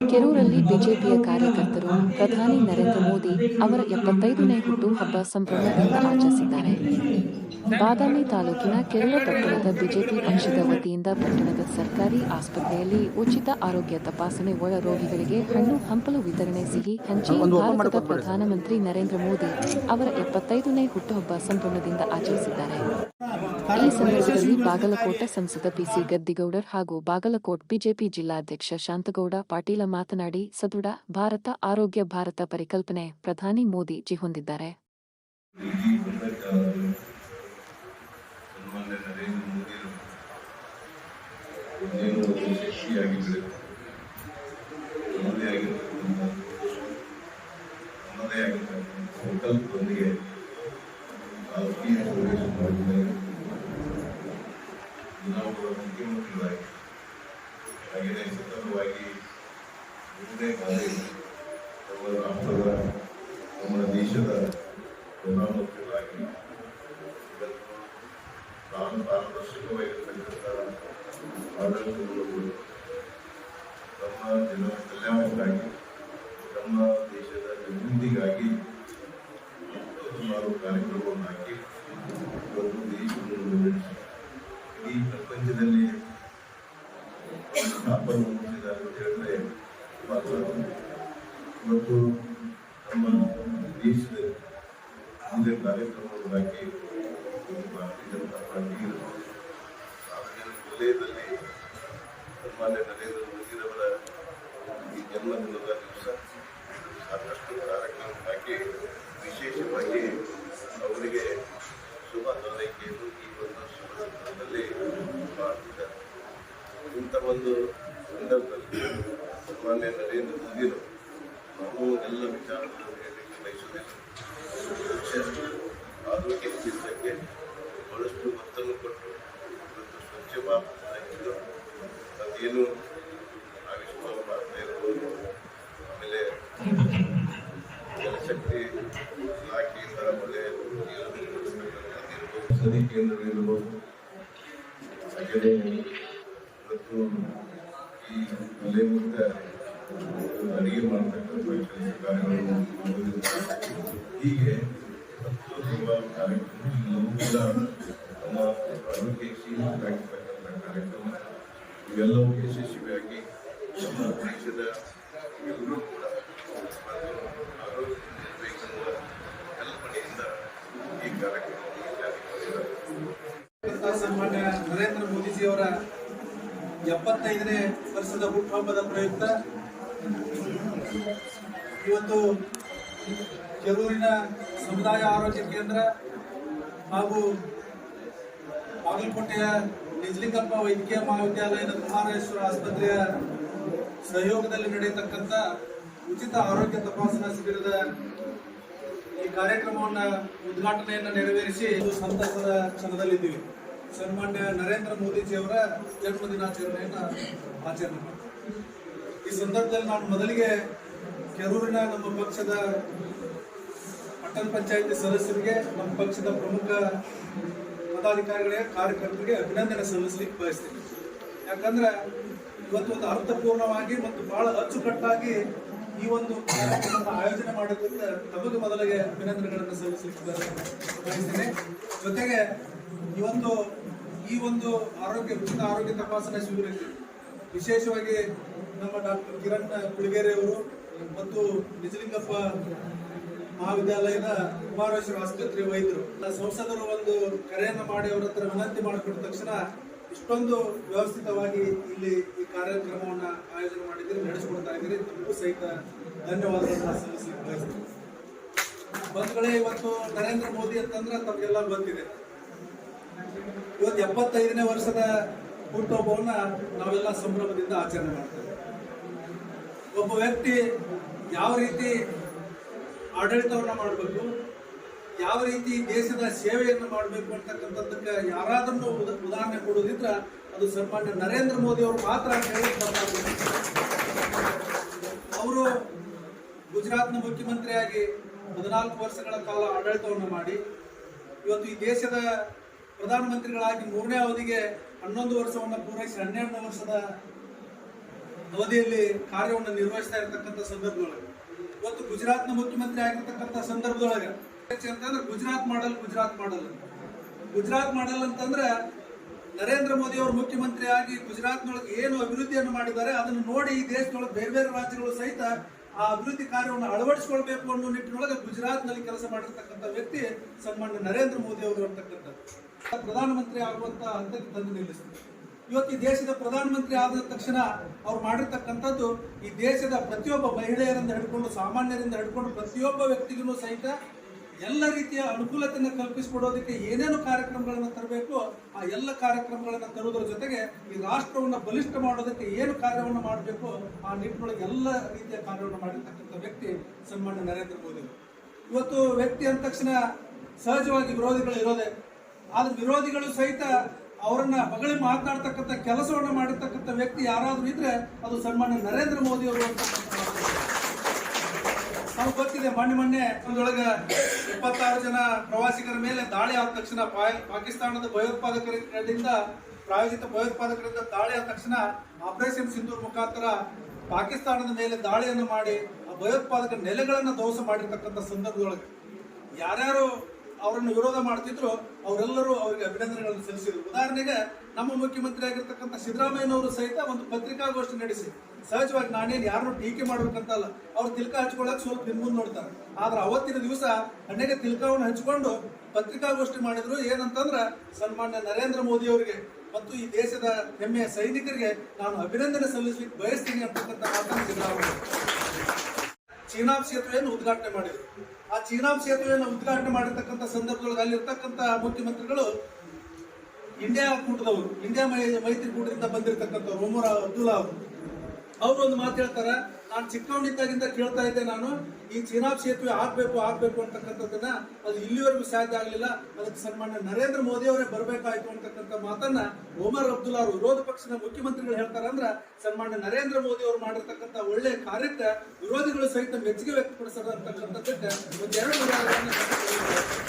ಕೆರೂರಲ್ಲಿ ಬಿಜೆಪಿಯ ಕಾರ್ಯಕರ್ತರು ಪ್ರಧಾನಿ ನರೇಂದ್ರ ಮೋದಿ ಅವರ ಎಪ್ಪತ್ತೈದನೇ ಹುಟ್ಟು ಹಬ್ಬ ಸಂಭ್ರಮದಿಂದ ಆಚರಿಸಿದ್ದಾರೆ. ಬಾದಾಮಿ ತಾಲೂಕಿನ ಕೆರೂರ ಪಟ್ಟಣದ ಬಿಜೆಪಿ ಪಕ್ಷದ ವತಿಯಿಂದ ಪಟ್ಟಣದ ಸರ್ಕಾರಿ ಆಸ್ಪತ್ರೆಯಲ್ಲಿ ಉಚಿತ ಆರೋಗ್ಯ ತಪಾಸಣೆ ಒಳ ರೋಗಿಗಳಿಗೆ ಹಣ್ಣು ಹಂಪಲು ವಿತರಣೆ ಸಿಹಿ ಹಂಚಿ ಭಾರತದ ಪ್ರಧಾನಮಂತ್ರಿ ನರೇಂದ್ರ ಮೋದಿ ಅವರ ಎಪ್ಪತ್ತೈದನೇ ಹುಟ್ಟುಹಬ್ಬ ಸಂಭ್ರಮದಿಂದ ಆಚರಿಸಿದ್ದಾರೆ. ಈ ಸಂದರ್ಭದಲ್ಲಿ ಬಾಗಲಕೋಟೆ ಸಂಸದ ಪಿಸಿ ಗದ್ದಿಗೌಡರ್ ಹಾಗೂ ಬಾಗಲಕೋಟ್ ಬಿಜೆಪಿ ಜಿಲ್ಲಾಧ್ಯಕ್ಷ ಶಾಂತಗೌಡ ಪಾಟೀಲ ಮಾತನಾಡಿ ಸದೃಢ ಭಾರತ ಆರೋಗ್ಯ ಭಾರತ ಪರಿಕಲ್ಪನೆ ಪ್ರಧಾನಿ ಮೋದಿ ಜಿ ಹೊಂದಿದ್ದಾರೆ ನರೇಂದ್ರ ಚುನಾವಣಾ ಮುಖ್ಯಮಂತ್ರಿಗಳಾಗಿ ಹಾಗೆಯೇ ಸತತವಾಗಿ ಮೂರನೇ ಬಾರಿ ನಮ್ಮ ರಾಷ್ಟ್ರದ ನಮ್ಮ ದೇಶದ ಪ್ರಧಾನಮಂತ್ರಿಗಳಾಗಿ ಇವತ್ತು ತಾನು ಪಾರದರ್ಶಕವಾಗಿರ್ತಕ್ಕಂಥ ಆಡಳಿತವನ್ನು ಕೊಟ್ಟು ನಮ್ಮ ಜನರ ಕಲ್ಯಾಣಕ್ಕಾಗಿ ನಮ್ಮ ದೇಶದ ಅಭಿವೃದ್ಧಿಗಾಗಿ ಎಷ್ಟೋ ಸುಮಾರು ಕಾರ್ಯಕ್ರಮವನ್ನು ಹಾಕಿ ಇವತ್ತು ದೇಶವನ್ನು ಮುನ್ನಡೆಸಿ ಇಡೀ ಪ್ರಪಂಚದಲ್ಲಿ ಸ್ಥಾಪನೆ ಮಾಡಿದ್ದಾರೆ ಅಂತ ಹೇಳಿದ್ರೆ ಮಾತ್ರ ಇವತ್ತು ನಮ್ಮ ದೇಶದ ಮುಂದೆ ಇವತ್ತು ಭಾರತೀಯ ಜನತಾ ವಲಯದಲ್ಲಿ ಸನ್ಮಾನ್ಯ ನರೇಂದ್ರ ಮೋದಿರವರ ಈ ಜನ್ಮದಿನದ ದಿವಸ ಸಾಕಷ್ಟು ಕಾರ್ಯಕ್ರಮ ಹಾಕಿ ವಿಶೇಷವಾಗಿ ಅವರಿಗೆ ಶುಭ ಹಾರೈಕೆಯನ್ನು ಈ ಒಂದು ಸಂದರ್ಭದಲ್ಲಿ ಮಾಡುತ್ತಿದ್ದಾರೆ ಇಂಥ ಒಂದು ಸಂದರ್ಭದಲ್ಲಿ ಸನ್ಮಾನ್ಯ ನರೇಂದ್ರ ಮೋದಿರು ಇರ್ಬೋದು ಆಮೇಲೆ ಜಲಶಕ್ತಿ ಇಲಾಖೆಯಿಂದ ಕೊಡಿಸ್ತಕ್ಕಂಥದ್ದಿರ್ಬೋದು ಸದಿ ಕೇಂದ್ರಗಳಿರ್ಬೋದು ಹಾಗೆಯೇ ಮತ್ತು ಈ ಮಲೆ ಮುಕ್ತ ಅಡಿಗೆ ಮಾಡತಕ್ಕಂಥ ಕಾರ್ಯಗಳನ್ನು ಹೀಗೆ ಹತ್ತು ಹಲವಾರು ಕಾರ್ಯಕ್ರಮ ಎಲ್ಲವೂ ಕೂಡ ನಮ್ಮ ಆರೋಗ್ಯ ಕ್ಷೀಣಿತರಾಗಿರ್ತಕ್ಕಂಥ ಕಾರ್ಯಕ್ರಮ ಇವೆಲ್ಲವೂ ಯಶಸ್ವಿಯಾಗಿ ನಮ್ಮ ದೇಶದ ನರೇಂದ್ರ ಮೋದಿಜಿಯವರ ಎಪ್ಪತ್ತೈದನೇ ವರ್ಷದ ಹುಟ್ಟುಹಬ್ಬದ ಪ್ರಯುಕ್ತ ಇವತ್ತು ಕೆರೂರಿನ ಸಮುದಾಯ ಆರೋಗ್ಯ ಕೇಂದ್ರ ಹಾಗೂ ಬಾಗಲಕೋಟೆಯ ನಿಜಲಿಂಗಪ್ಪ ವೈದ್ಯಕೀಯ ಮಹಾವಿದ್ಯಾಲಯದ ಕುಮಾರೇಶ್ವರ ಆಸ್ಪತ್ರೆಯ ಸಹಯೋಗದಲ್ಲಿ ನಡೆಯತಕ್ಕಂಥ ಉಚಿತ ಆರೋಗ್ಯ ತಪಾಸಣಾ ಶಿಬಿರದ ಈ ಕಾರ್ಯಕ್ರಮವನ್ನು ಉದ್ಘಾಟನೆಯನ್ನು ನೆರವೇರಿಸಿ ಸಂತಸದ ಕ್ಷಣದಲ್ಲಿದ್ದೀವಿ. ಸನ್ಮಾನ್ಯ ನರೇಂದ್ರ ಮೋದಿಜಿ ಅವರ ಜನ್ಮ ದಿನಾಚರಣೆಯನ್ನ ಆಚರಣೆ ಮಾಡ್ತೀವಿ. ಈ ಸಂದರ್ಭದಲ್ಲಿ ನಾನು ಮೊದಲಿಗೆ ಕೆರೂರಿನ ನಮ್ಮ ಪಕ್ಷದ ಪಟ್ಟಣ ಪಂಚಾಯಿತಿ ಸದಸ್ಯರಿಗೆ, ನಮ್ಮ ಪಕ್ಷದ ಪ್ರಮುಖ ಪದಾಧಿಕಾರಿಗಳಿಗೆ, ಕಾರ್ಯಕರ್ತರಿಗೆ ಅಭಿನಂದನೆ ಸಲ್ಲಿಸಲಿಕ್ಕೆ ಬಯಸ್ತೀನಿ. ಯಾಕಂದ್ರೆ ಇವತ್ತು ಒಂದು ಅರ್ಥಪೂರ್ಣವಾಗಿ ಮತ್ತು ಬಹಳ ಅಚ್ಚುಕಟ್ಟಾಗಿ ಈ ಒಂದು ಆಯೋಜನೆ ಮಾಡೋದ್ರಿಂದ ತಮಗೆ ಮೊದಲಿಗೆ ಅಭಿನಂದನೆಗಳನ್ನು ಸಲ್ಲಿಸುತ್ತಿದ್ದಾರೆ ಜೊತೆಗೆ ಈ ಒಂದು ಈ ಒಂದು ಆರೋಗ್ಯ, ಉಚಿತ ಆರೋಗ್ಯ ತಪಾಸಣಾ ಶಿಬಿರಕ್ಕೆ ವಿಶೇಷವಾಗಿ ನಮ್ಮ ಡಾಕ್ಟರ್ ಕಿರಣ್ ಕುಳಿಗೇರಿ ಅವರು ಮತ್ತು ನಿಜಲಿಂಗಪ್ಪ ಮಹಾವಿದ್ಯಾಲಯದ ಕುಮಾರೇಶ್ವರ ಆಸ್ಪತ್ರೆ ವೈದ್ಯರು. ಸಂಸದರು ಒಂದು ಕರೆಯನ್ನು ಮಾಡಿ ಅವರ ಹತ್ರ ವಿನಂತಿ ಮಾಡಿಕೊಟ್ಟ ತಕ್ಷಣ ಇಷ್ಟೊಂದು ವ್ಯವಸ್ಥಿತವಾಗಿ ಇಲ್ಲಿ ಈ ಕಾರ್ಯಕ್ರಮವನ್ನು ಆಯೋಜನೆ ಮಾಡಿದ್ದೀರಿ, ನಡೆಸಿಕೊಡ್ತಾ ಇದ್ದೀರಿ. ತಮಗೂ ಸಹಿತ ಧನ್ಯವಾದಗಳನ್ನು ಸಲ್ಲಿಸಲಿಕ್ಕೆ ಬಯಸ್ತೀನಿ. ಬಂಧುಗಳೇ, ಇವತ್ತು ನರೇಂದ್ರ ಮೋದಿ ಅಂತಂದ್ರೆ ತಮಗೆಲ್ಲ ಗೊತ್ತಿದೆ. ಇವತ್ತು ಎಪ್ಪತ್ತೈದನೇ ವರ್ಷದ ಹುಟ್ಟುಹಬ್ಬವನ್ನ ನಾವೆಲ್ಲ ಸಂಭ್ರಮದಿಂದ ಆಚರಣೆ ಮಾಡ್ತೇವೆ. ಒಬ್ಬ ವ್ಯಕ್ತಿ ಯಾವ ರೀತಿ ಆಡಳಿತವನ್ನು ಮಾಡಬೇಕು ಯಾವ ರೀತಿ ದೇಶದ ಸೇವೆಯನ್ನು ಮಾಡಬೇಕು ಅಂತಕ್ಕಂಥದ್ದಕ್ಕೆ ಯಾರಾದರೂ ಉದ- ಉದಾಹರಣೆ ಕೊಡೋದಿದ್ರ ಅದು ಸನ್ಮಾನ್ಯ ನರೇಂದ್ರ ಮೋದಿ ಅವರು ಮಾತ್ರ ಹೇಳಿ ಅವರು ಗುಜರಾತ್ನ ಮುಖ್ಯಮಂತ್ರಿಯಾಗಿ ಹದಿನಾಲ್ಕು ವರ್ಷಗಳ ಕಾಲ ಆಡಳಿತವನ್ನು ಮಾಡಿ, ಇವತ್ತು ಈ ದೇಶದ ಪ್ರಧಾನಮಂತ್ರಿಗಳಾಗಿ ಮೂರನೇ ಅವಧಿಗೆ ಹನ್ನೊಂದು ವರ್ಷವನ್ನು ಪೂರೈಸಿ ಹನ್ನೆರಡನೇ ವರ್ಷದ ಅವಧಿಯಲ್ಲಿ ಕಾರ್ಯವನ್ನು ನಿರ್ವಹಿಸ್ತಾ ಇರತಕ್ಕಂಥ ಸಂದರ್ಭದೊಳಗೆ. ಇವತ್ತು ಗುಜರಾತ್ನ ಮುಖ್ಯಮಂತ್ರಿ ಆಗಿರ್ತಕ್ಕಂಥ ಸಂದರ್ಭದೊಳಗೆ ಅಂತಂದ್ರೆ ಗುಜರಾತ್ ಮಾಡಲ್ ಗುಜರಾತ್ ಮಾಡಲ್ ಗುಜರಾತ್ ಮಾಡಲ್ ಅಂತಂದ್ರೆ ನರೇಂದ್ರ ಮೋದಿ ಅವರು ಮುಖ್ಯಮಂತ್ರಿ ಆಗಿ ಗುಜರಾತ್ ಗುಜರಾತ್ನೊಳಗೆ ಏನು ಅಭಿವೃದ್ಧಿಯನ್ನು ಮಾಡಿದ್ದಾರೆ ಅದನ್ನು ನೋಡಿ ಈ ದೇಶದೊಳಗೆ ಬೇರೆ ಬೇರೆ ರಾಜ್ಯಗಳು ಸಹಿತ ಆ ಅಭಿವೃದ್ಧಿ ಕಾರ್ಯವನ್ನು ಅಳವಡಿಸಿಕೊಳ್ಬೇಕು ಅನ್ನೋ ನಿಟ್ಟಿನೊಳಗೆ ಗುಜರಾತ್ನಲ್ಲಿ ಕೆಲಸ ಮಾಡಿರ್ತಕ್ಕಂಥ ವ್ಯಕ್ತಿ ಸನ್ಮಾನ್ಯ ನರೇಂದ್ರ ಮೋದಿ ಅವರು ಅಂತಕ್ಕಂಥದ್ದು. ಪ್ರಧಾನಮಂತ್ರಿ ಆಗುವಂತ ಹಂತಕ್ಕೆ ತಂದು ನಿಲ್ಲಿಸಿದ್ರು. ಇವತ್ತು ಈ ದೇಶದ ಪ್ರಧಾನಮಂತ್ರಿ ಆದ ತಕ್ಷಣ ಅವ್ರು ಮಾಡಿರ್ತಕ್ಕಂಥದ್ದು ಈ ದೇಶದ ಪ್ರತಿಯೊಬ್ಬ ಮಹಿಳೆಯರಿಂದ ಹಿಡ್ಕೊಂಡು, ಸಾಮಾನ್ಯರಿಂದ ಹಿಡ್ಕೊಂಡು ಪ್ರತಿಯೊಬ್ಬ ವ್ಯಕ್ತಿಗೂ ಸಹಿತ ಎಲ್ಲ ರೀತಿಯ ಅನುಕೂಲತೆಯನ್ನು ಕಲ್ಪಿಸಿಕೊಡೋದಕ್ಕೆ ಏನೇನು ಕಾರ್ಯಕ್ರಮಗಳನ್ನು ತರಬೇಕು ಆ ಎಲ್ಲ ಕಾರ್ಯಕ್ರಮಗಳನ್ನು ತರುವುದರ ಜೊತೆಗೆ ಈ ರಾಷ್ಟ್ರವನ್ನು ಬಲಿಷ್ಠ ಮಾಡೋದಕ್ಕೆ ಏನು ಕಾರ್ಯವನ್ನು ಮಾಡಬೇಕು ಆ ನಿಟ್ಟಿನೊಳಗೆ ಎಲ್ಲ ರೀತಿಯ ಕಾರ್ಯವನ್ನು ಮಾಡಿರ್ತಕ್ಕಂಥ ವ್ಯಕ್ತಿ ಸನ್ಮಾನ್ಯ ನರೇಂದ್ರ ಮೋದಿ ಇವತ್ತು ವ್ಯಕ್ತಿ ಅಂದ ತಕ್ಷಣ ಸಹಜವಾಗಿ ವಿರೋಧಿಗಳು ಇರೋದೇ ಆದ್ರೆ ವಿರೋಧಿಗಳು ಸಹಿತ ಅವರನ್ನ ಹೊಗಳಿ ಮಾತನಾಡ್ತಕ್ಕಂಥ ಕೆಲಸವನ್ನು ಮಾಡಿರ್ತಕ್ಕಂಥ ವ್ಯಕ್ತಿ ಯಾರಾದರೂ ಇದ್ರೆ ಅದು ಸನ್ಮಾನ್ಯ ನರೇಂದ್ರ ಮೋದಿ ಅವರು ಅಂತ. ನಮ್ಗೆ ಗೊತ್ತಿದೆ, ಮೊನ್ನೆ ಮೊನ್ನೆ ಒಂದೊಳಗ ಇಪ್ಪತ್ತಾರು ಜನ ಪ್ರವಾಸಿಗರ ಮೇಲೆ ದಾಳಿ ಆದ ತಕ್ಷಣ ಪಾಕಿಸ್ತಾನದ ಭಯೋತ್ಪಾದಕರಿಂದ, ಪ್ರಾಯೋಜಿತ ಭಯೋತ್ಪಾದಕರಿಂದ ದಾಳಿ ಆದ ತಕ್ಷಣ ಆಪರೇಷನ್ ಸಿಂಧೂರ್ ಮುಖಾಂತರ ಪಾಕಿಸ್ತಾನದ ಮೇಲೆ ದಾಳಿಯನ್ನು ಮಾಡಿ ಆ ಭಯೋತ್ಪಾದಕ ನೆಲೆಗಳನ್ನು ಧ್ವಂಸ ಮಾಡಿರ್ತಕ್ಕಂಥ ಸಂದರ್ಭದೊಳಗೆ. ಯಾರ್ಯಾರು ಅವರನ್ನು ವಿರೋಧ ಮಾಡ್ತಿದ್ರು, ಅವರೆಲ್ಲರೂ ಅವರಿಗೆ ಅಭಿನಂದನೆಗಳನ್ನು ಸಲ್ಲಿಸಿದ್ರು. ಉದಾಹರಣೆಗೆ, ನಮ್ಮ ಮುಖ್ಯಮಂತ್ರಿ ಆಗಿರ್ತಕ್ಕಂಥ ಸಿದ್ದರಾಮಯ್ಯನವರು ಸಹಿತ ಒಂದು ಪತ್ರಿಕಾಗೋಷ್ಠಿ ನಡೆಸಿ. ಸಹಜವಾಗಿ ನಾನೇನು ಯಾರನ್ನು ಟೀಕೆ ಮಾಡ್ಬೇಕಂತಲ್ಲ ಅವ್ರು ತಿಲ್ಕ ಹಚ್ಕೊಳ್ಳೋಕೆ ಸ್ವಲ್ಪ ಹಿಂದ್ಮುಂದ್ ನೋಡ್ತಾರೆ. ಆದ್ರೆ ಅವತ್ತಿನ ದಿವಸ ಹಣ್ಣೆಗೆ ತಿಲ್ಕವನ್ನು ಹಚ್ಕೊಂಡು ಪತ್ರಿಕಾಗೋಷ್ಠಿ ಮಾಡಿದ್ರು. ಏನಂತಂದ್ರ, ಸನ್ಮಾನ್ಯ ನರೇಂದ್ರ ಮೋದಿ ಅವರಿಗೆ ಮತ್ತು ಈ ದೇಶದ ಹೆಮ್ಮೆಯ ಸೈನಿಕರಿಗೆ ನಾನು ಅಭಿನಂದನೆ ಸಲ್ಲಿಸಲಿಕ್ಕೆ ಬಯಸ್ತೀನಿ ಅಂತಕ್ಕಂಥ ಮಾತನ್ನು ಸಿದ್ದರಾಮಯ್ಯ ಚೀನಾಬ್ ಸೇತುವೆಯನ್ನು ಉದ್ಘಾಟನೆ ಮಾಡಿದರು. ಆ ಚೀನಾಬ್ ಸೇತುವೆಯನ್ನು ಉದ್ಘಾಟನೆ ಮಾಡಿರ್ತಕ್ಕಂಥ ಸಂದರ್ಭದೊಳಗೆ ಅಲ್ಲಿರ್ತಕ್ಕಂಥ ಮುಖ್ಯಮಂತ್ರಿಗಳು ಇಂಡಿಯಾ ಕೂಟದವರು, ಇಂಡಿಯಾ ಮೈತ್ರಿ ಮೈತ್ರಿಕೂಟದಿಂದ ಬಂದಿರತಕ್ಕಂಥವ್ರು ಒಮರ್ ಅಬ್ದುಲ್ಲಾ ಅವರು. ಅವರು ಒಂದು ಮಾತು ಹೇಳ್ತಾರೆ ನಾನು ಚಿಕ್ಕವನಿದ್ದಾಗಿಂದ ಕೇಳ್ತಾ ಇದ್ದೆ ನಾನು, ಈ ಚೀನಾಬ್ ಸೇತುವೆ ಆಗಬೇಕು ಆಗಬೇಕು ಅಂತಕ್ಕಂಥದ್ದನ್ನ ಅದು ಇಲ್ಲಿವರೆಗೂ ಸಾಧ್ಯ ಆಗಲಿಲ್ಲ. ಅದಕ್ಕೆ ಸನ್ಮಾನ್ಯ ನರೇಂದ್ರ ಮೋದಿ ಅವರೇ ಬರಬೇಕಾಯ್ತು ಅಂತಕ್ಕಂಥ ಮಾತನ್ನ ಒಮರ್ ಅಬ್ದುಲ್ಲಾ ಅವರು ವಿರೋಧ ಪಕ್ಷದ ಮುಖ್ಯಮಂತ್ರಿಗಳು ಹೇಳ್ತಾರೆ ಅಂದ್ರೆ ಸನ್ಮಾನ್ಯ ನರೇಂದ್ರ ಮೋದಿ ಅವರು ಮಾಡಿರ್ತಕ್ಕಂಥ ಒಳ್ಳೆ ಕಾರ್ಯಕ್ಕೆ ವಿರೋಧಿಗಳು ಸಹಿತ ಮೆಚ್ಚುಗೆ ವ್ಯಕ್ತಪಡಿಸೋದು ಅಂತಕ್ಕಂಥದ್ದಕ್ಕೆ ಒಂದೆರಡು ಉದಾಹರಣೆಗಳನ್ನ